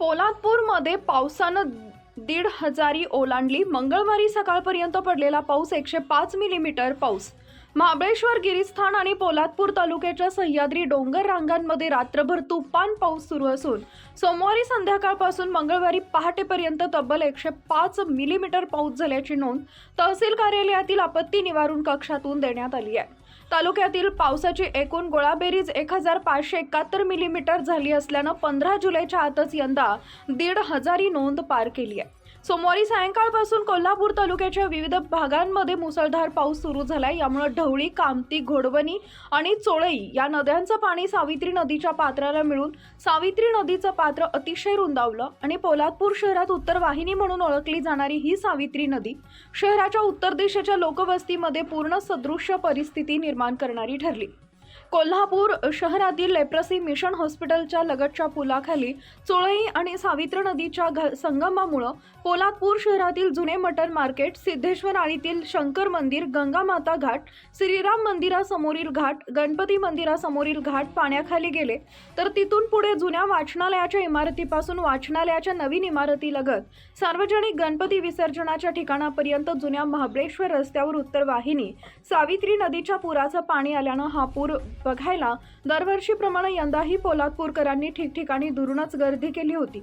पोलादपूरमध्ये पावसानं दीड हजारी ओलांडली. मंगळवारी सकाळपर्यंत पडलेला पाऊस एकशे पाच मिलीमीटर पाऊस. महाबळेश्वर गिरीस्थान आणि पोलादपूर तालुक्याच्या सह्याद्री डोंगर रांगांमध्ये रात्रभर तुफान पाऊस सुरू असून सोमवारी संध्याकाळपासून मंगळवारी पहाटेपर्यंत तब्बल एकशे पाच मिलीमीटर पाऊस झाल्याची नोंद तहसील कार्यालयातील आपत्ती निवारण कक्षातून देण्यात आली आहे. तालुक्यातील पावसाची एकूण गोळाबेरीज एक हजार पाचशे एकाहत्तर मिलीमीटर झाली असल्यानं पंधरा जुलैच्या आतच यंदा दीड हजारी नोंद पार केली आहे. सोमवारी सायंकाळपासून कोल्हापूर तालुक्याच्या विविध भागांमध्ये मुसळधार पाऊस सुरू झालाय. यामुळे ढवळी कामती घोडवणी आणि चोळई या नद्यांचं पाणी सावित्री नदीच्या पात्राला मिळून सावित्री नदीचं पात्र अतिशय रुंदावलं आणि पोलादपूर शहरात उत्तर वाहिनी म्हणून ओळखली जाणारी ही सावित्री नदी शहराच्या उत्तर दिशेच्या लोकवस्तीमध्ये पूर्ण सदृश्य परिस्थिती निर्माण करणारी ठरली. कोल्हापूर शहरातील लेप्रसी मिशन हॉस्पिटलच्या लगतच्या पुलाखाली चोळई आणि सावित्र नदीच्या घ संगमामुळं पोलादपूर शहरातील जुने मटर मार्केट सिद्धेश्वर आळीतील शंकर मंदिर गंगामाता घाट श्रीराम मंदिरासमोरील घाट गणपती मंदिरासमोरील घाट पाण्याखाली गेले. तर तिथून पुढे जुन्या वाचनालयाच्या इमारतीपासून वाचनालयाच्या नवीन इमारतीलगत सार्वजनिक गणपती विसर्जनाच्या ठिकाणापर्यंत जुन्या महाबळेश्वर रस्त्यावर उत्तर वाहिनी सावित्री नदीच्या पुराचं पाणी आल्यानं हा पूर बघायला दरवर्षीप्रमाणे यंदाही पोलादपूरकरांनी ठिकठिकाणी दुरूनच गर्दी केली होती.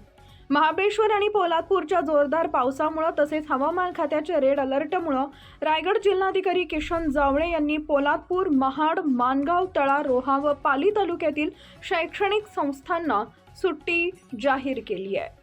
महाबळेश्वर आणि पोलादपूरच्या जोरदार पावसामुळं तसेच हवामान खात्याच्या रेड अलर्टमुळं रायगड जिल्हाधिकारी किशन जावळे यांनी पोलादपूर महाड मानगाव तळा रोहा व पाली तालुक्यातील शैक्षणिक संस्थांना सुट्टी जाहीर केली आहे.